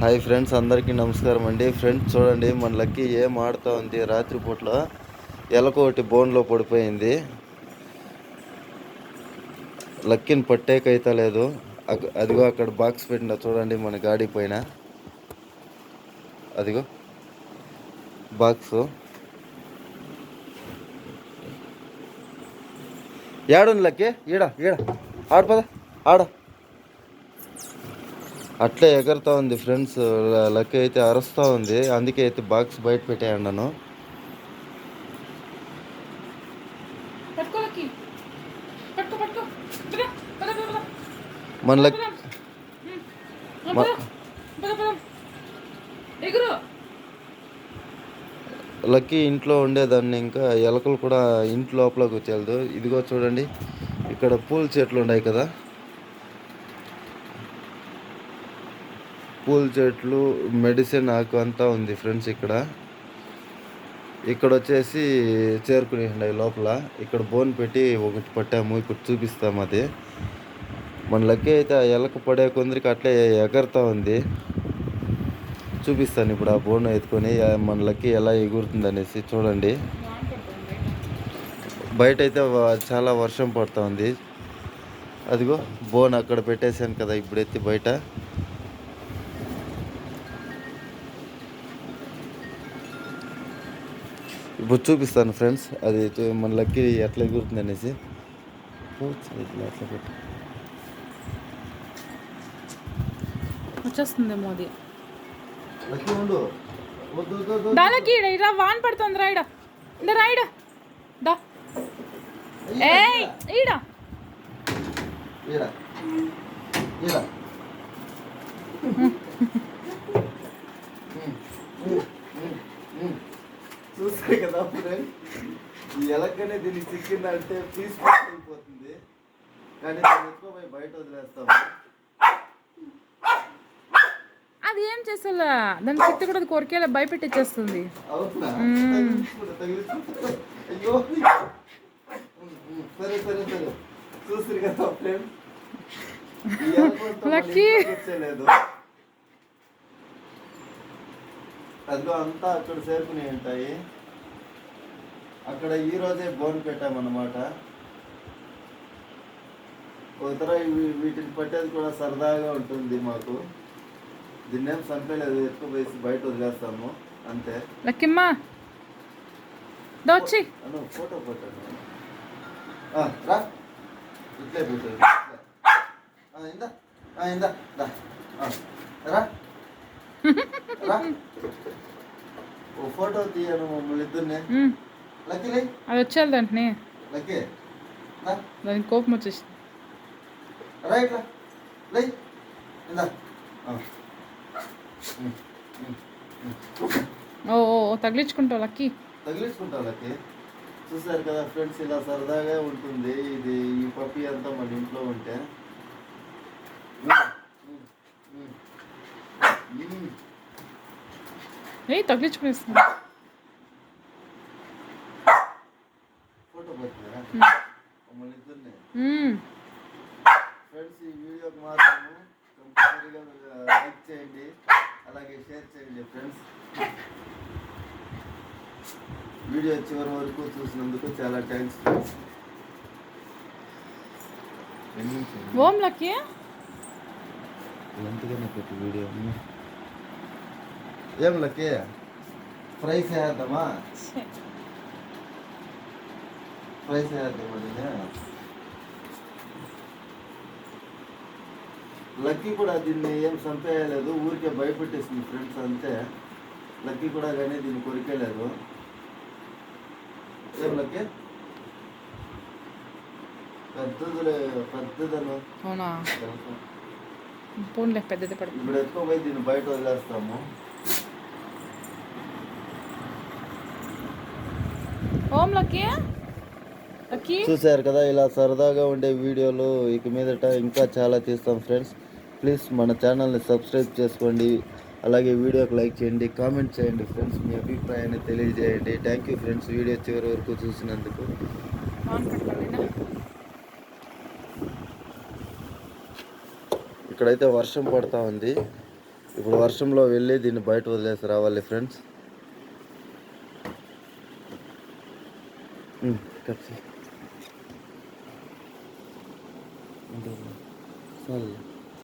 Hi friends అందరికీ నమస్కారం అండి. ఫ్రెండ్స్ చూడండి మన లక్కీ ఏం ఆడుతూ ఉంది రాత్రిపూట్ల. ఎలకొకటి బోన్లో పడిపోయింది. లక్కీని పట్టేకైతే లేదు. అదిగో అక్కడ బాక్స్ పెట్టిన చూడండి మన గాడి పైన. అదిగో బాక్స్. ఏడుంది లక్కీ? ఈడ ఈడ. ఆడపదా ఆడ. అట్లే ఎగురుతా ఉంది ఫ్రెండ్స్. లక్కీ అయితే అరుస్తూ ఉంది. అందుకే అయితే బాక్స్ బయట పెట్టేయండాను. మన లక్ లక్కీ ఇంట్లో ఉండేదాన్ని ఇంకా ఎలకలు కూడా ఇంటి లోపలికి వచ్చేది ఇదిగో చూడండి. ఇక్కడ పూల చెట్లు ఉన్నాయి కదా. పూల చెట్లు మెడిసిన్ ఆకు అంతా ఉంది ఫ్రెండ్స్ ఇక్కడ. ఇక్కడ వచ్చేసి చేరుకుని లోపల. ఇక్కడ బోన్ పెట్టి ఒకటి పట్టాము ఇప్పుడు చూపిస్తాము అది. మన లక్కీ అయితే ఆ ఎలక పడే కొందరికి అట్లే ఎగరుతూ ఉంది. చూపిస్తాను ఇప్పుడు ఆ బోన్ ఎత్తుకొని మన లక్కీ ఎలా ఎగురుతుంది అనేసి చూడండి. బయట అయితే చాలా వర్షం పడుతుంది అదిగో బోన్ అక్కడ పెట్టేశాను కదా ఇప్పుడు ఎత్తి బయట. ఇప్పుడు చూపిస్తాను ఫ్రెండ్స్. అది మన లక్కీ ఎట్లా ఎగురుతుంది అనేసి. ఇట్లా అట్లా పెట్టు. వచ్చేస్తుందేమో అది. దానికి ఈడ ఇరా వాన్ పడుతుంది రాయిడ ఇంద రాయిడ దా. ఏయ్ ఈడ. ఈడ. ఈడ కదా ఫ్రెండ్ ఈ ఎలకనే దీనికి చిక్కిందంటే పీస్ అయిపోతుంది. కానీ దాన్ని ఎత్తుకోపోయి బయట వదిలేస్తాము. అది ఏం చేసేలా దాని చిత్త కూడా అది కొరికేలా భయపెట్టిచ్చేస్తుంది. అయ్యో. సరే సరే సరే. చూస్తారు కదా ఫ్రెండ్ లక్కీ. వచ్చేయలేదు. అందులో అంతా అక్కడ చేరుకుని ఉంటాయి. అక్కడ ఈ రోజే బోన్ పెట్టామన్నమాట. ఇవి- వీటిని పట్టేది కూడా సరదాగా ఉంటుంది మాకు. దీన్నేం చంపేలేదు ఎత్తుకుపోయేసి బయట వదిలేస్తాము అంతే. లక్కిమ్మా దా వచ్చి. అను ఫోటో పెట్టండి. ఆ, రా. ఇట్లే పెట్టు. ఇందా. ఇందా. రా. రా. ఓ ఫోటో తీయను మమ్మల్ని ఇద్దరిని. అది వచ్చేది దాంట్ని. దానికి కోపం వచ్చేసింది. ఓ తగిలించుకుంటావు లక్కీ. తగిలించుకుంటా లక్కీ. చూసారు కదా ఫ్రెండ్స్ ఇలా సరదాగా ఉంటుంది. ఇది ఈ పప్పి అంతా మన ఇంట్లో ఉంటే. తగిలించుకునేస్తుంది ఫోటో పెట్టినారా మమ్మల్ని ఇద్దరిని ఉమ్, ఫ్రెండ్స్ ఈ వీడియోకి మాత్రము కంపల్సరీగా లైక్ చేయండి అలాగే షేర్ చేయండి ఫ్రెండ్స్. వీడియో చివరి వరకు చూసినందుకు చాలా థ్యాంక్స్ ఫ్రెండ్స్? ఓం లక్కీ. ఎంతగానే పెట్టి వీడియో ఏం లక్కీ? ఫ్రై చేద్దామా? దీన్ని? లక్కీ కూడా దీన్ని ఏం చంపేయలేదు ఊరికే భయపెట్టేసింది ఫ్రెండ్స్ అంతే. లక్కీ కూడా కానీ దీన్ని కొరికేయలేదు. ఏం లక్కీ పెద్దదిలే పెద్దదను. పోన్లే పెద్దది పడుతుంది ఇప్పుడు ఎత్తుకోపోయి దీన్ని బయట వదిలేస్తాము. ఓం లక్కీ చూశారు కదా ఇలా సరదాగా ఉండే వీడియోలు ఇక మీదట ఇంకా చాలా తీస్తాం ఫ్రెండ్స్. ప్లీజ్ మన ఛానల్ని సబ్స్క్రైబ్ చేసుకోండి. అలాగే వీడియోకి లైక్ చేయండి కామెంట్ చేయండి ఫ్రెండ్స్. మీ అభిప్రాయాన్ని తెలియజేయండి. థ్యాంక్ యూ ఫ్రెండ్స్ వీడియో చివరి వరకు చూసినందుకు. ఇక్కడైతే వర్షం పడతా ఉంది. ఇప్పుడు వర్షంలో వెళ్ళి దీన్ని బయట వదిలేసి రావాలి ఫ్రెండ్స్. కట్ చేయి. చాలు.